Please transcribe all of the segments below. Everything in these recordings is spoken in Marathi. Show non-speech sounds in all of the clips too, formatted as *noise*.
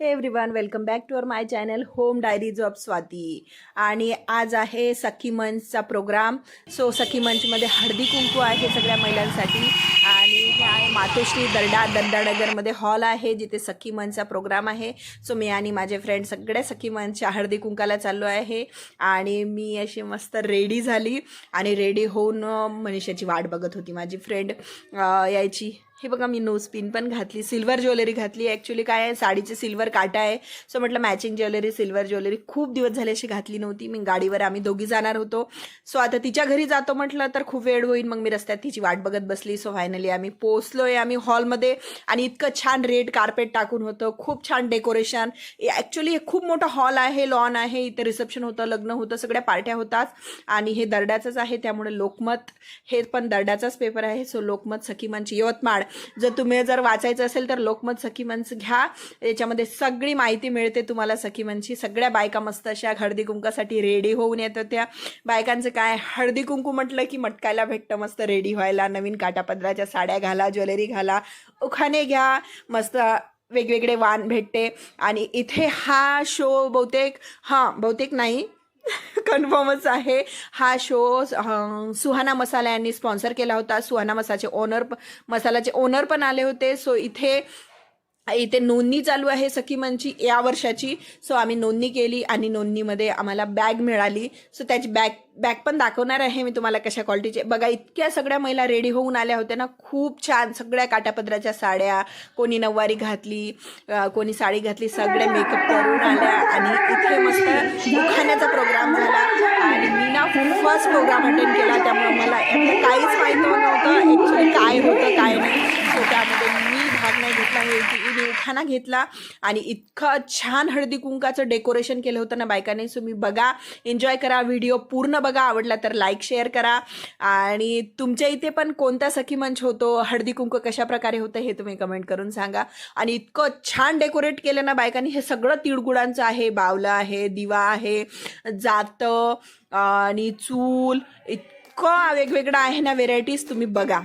Hey everyone welcome back to our my channel home diaries of Swati आणि आज आहे सखी मंचचा प्रोग्राम सो सखी मंचमध्ये हळदी कुंकू आहे सगळ्या महिलांसाठी. आणि हे आहे मातोश्री दर्डा दर्डानगरमध्ये हॉल आहे जिथे सखी मनचा प्रोग्राम आहे. सो मी आणि माझे फ्रेंड सगळ्या सखी मनच्या हळदी कुंकाला चाललो आहे आणि मी अशी मस्त रेडी झाली आणि रेडी होऊन मनीषाची वाट बघत होती माझी फ्रेंड यायची. हे बघा मी नोज पिन पण घातली सिल्वर ज्वेलरी घातली. ॲक्च्युली काय आहे साडीचे सिल्वर काटा आहे. सो म्हटलं मॅचिंग ज्वेलरी सिल्वर ज्वेलरी खूप दिवस झाले अशी घातली नव्हती. मी गाडीवर आम्ही दोघी जाणार होतो. सो आता तिच्या घरी जातो म्हटलं तर खूप वेळ होईल. मग मी रस्त्यात तिची वाट बघत बसली. सो फायनली आम्ही पोचलोय आम्ही हॉलमध्ये आणि इतकं छान रेड कार्पेट टाकून होतं खूप छान डेकोरेशन. ॲक्च्युली खूप मोठा हॉल आहे लॉन आहे इथे रिसेप्शन होतं लग्न होतं सगळ्या पार्ट्या होतात. आणि हे दर्ड्याचंच आहे त्यामुळे लोकमत हे पण दर्ड्याचाच पेपर आहे. सो लोकमत सखीमांची यवतमाळ. जर तुम्ही जर वाचायचं असेल तर लोकमत सखीमंच घ्या. याच्यामध्ये सगळी माहिती मिळते तुम्हाला सखीमांची. सगळ्या बायका मस्त अशा हळदी कुंकासाठी रेडी होऊन येत होत्या बायकांचं काय हळदी कुंकू म्हटलं की मटकायला भेटतं मस्त रेडी व्हायला. नवीन काटापदराच्या साड्या घाला ज्वेलरी घाला उखाणे घ्या मस्त वेगवेगळे वाण भेटते. आणि इथे हा शो बहुतेक हां बहुतेक नाही *laughs* कन्फर्मच आहे. हा शो सुहाना मसाला यांनी स्पॉन्सर केला होता. सुहाना मसाचे ओनर मसालाचे ओनर पण आले होते. सो इथे इथे नोंदणी चालू आहे सखीमनची या वर्षाची. सो आम्ही नोंदणी केली आणि नोंदणीमध्ये आम्हाला बॅग मिळाली. सो त्याची बॅग बॅग पण दाखवणार आहे मी तुम्हाला कशा क्वालिटीचे. बघा इतक्या सगळ्या महिला रेडी होऊन आल्या होत्या ना. खूप छान सगळ्या काटापदराच्या साड्या कोणी नऊवारी घातली कोणी साडी घातली सगळे मेकअप करून आल्या आणि इथे मस्त खाण्याचा प्रोग्राम झाला. आणि मी ना फर्स्ट प्रोग्राम अटेंड केला त्यामुळे मला काहीच माहिती नव्हतं. ॲक्च्युली काय होतं काय नाही. सो त्यामध्ये भाग नाही घेतला हे मी उठाना घेतला आणि इतकं छान हळदी कुंकाचं डेकोरेशन केलं होतं ना बायकाने. सो मी बघा एन्जॉय करा व्हिडिओ पूर्ण बघा आवडला तर लाईक शेअर करा. आणि तुमच्या इथे पण कोणता सखी मंच होतो? हळदी कुंक कशा प्रकारे होतं हे तुम्ही कमेंट करून सांगा. आणि इतकं छान डेकोरेट केलं ना बायकांनी हे सगळं तिळगुळांचं आहे बावलं आहे दिवा आहे जातं आणि चूल इतकं वेगवेगळं आहे ना व्हेरायटीज तुम्ही बघा.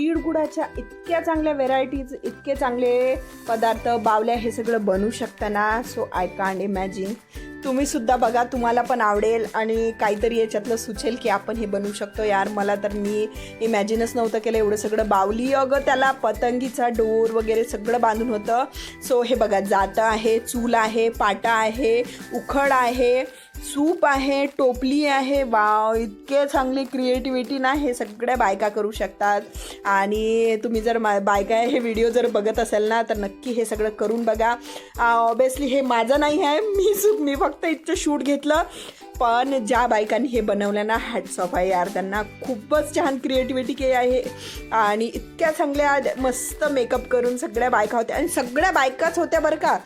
तिळगुळाच्या इतक्या चांगल्या व्हेरायटीज इतके चांगले पदार्थ बावल्या हे सगळं बनवू शकता ना सो आय कांट इमॅजिन तुम्ही सुद्धा बघा तुम्हाला पण आवडेल आणि काहीतरी याच्यातलं सुचेल की आपण हे बनवू शकतो. यार मला तर मी इमॅजिनच नव्हतं केलं एवढं सगळं बावली. अगं त्याला पतंगीचा डोर वगैरे सगळं बांधून होतं. सो हे बघा जातं आहे चूल आहे पाटा आहे उखड आहे सूप आहे टोपली आहे. वाव इतके चांगली क्रिएटिव्हिटी ना हे सगळ्या बायका करू शकतात. आणि तुम्ही जर मा बायका हे व्हिडिओ जर बघत असेल ना तर नक्की हे सगळं करून बघा. ऑबियसली हे माझं नाही आहे मी सूप मी फक्त इथचं शूट घेतलं. पण ज्या बायकांनी हे बनवलं ना हॅट्स ऑफ आहे यार. त्यांना खूपच छान क्रिएटिव्हिटी केली आहे. आणि इतक्या चांगल्या मस्त मेकअप करून सगळ्या बायका होत्या. आणि सगळ्या बायकाच होत्या बरं का.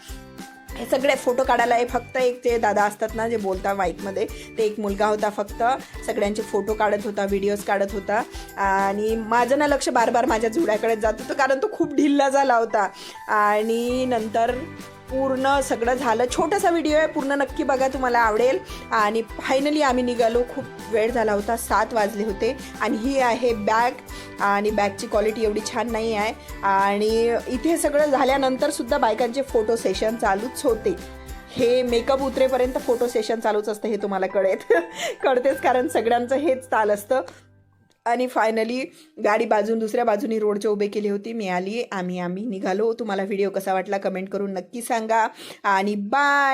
हे सगळे फोटो काढायला हे फक्त एक ते दादा असतात ना जे बोलता माईकमध्ये ते एक मुलगा होता फक्त. सगळ्यांचे फोटो काढत होता व्हिडिओज काढत होता. आणि माझं ना लक्ष बार बार माझ्या जुड्याकडे जात होतं कारण तो खूप ढिल्ला झाला होता. आणि नंतर पूर्ण सगळं झालं. छोटासा व्हिडिओ आहे पूर्ण नक्की बघा तुम्हाला आवडेल. आणि फायनली आम्ही निघालो. खूप वेळ झाला होता सात वाजले होते. आणि ही आहे बॅग आणि बॅगची क्वालिटी एवढी छान नाही आहे. आणि इथे सगळं झाल्यानंतर सुद्धा बायकांचे फोटो सेशन चालूच होते. हे मेकअप उतरेपर्यंत फोटो सेशन चालूच असतं हे तुम्हाला कळेल. *laughs* कळतेच कारण सगळ्यांचं हेच चाल असतं. आणि फायनली गाडी बाजून दुसऱ्या बाजूनी रोडच्या उभे केली होती. मी आली आम्ही आम्ही निघालो. तुम्हाला व्हिडिओ कसा वाटला कमेंट करून नक्की सांगा. आणि बाय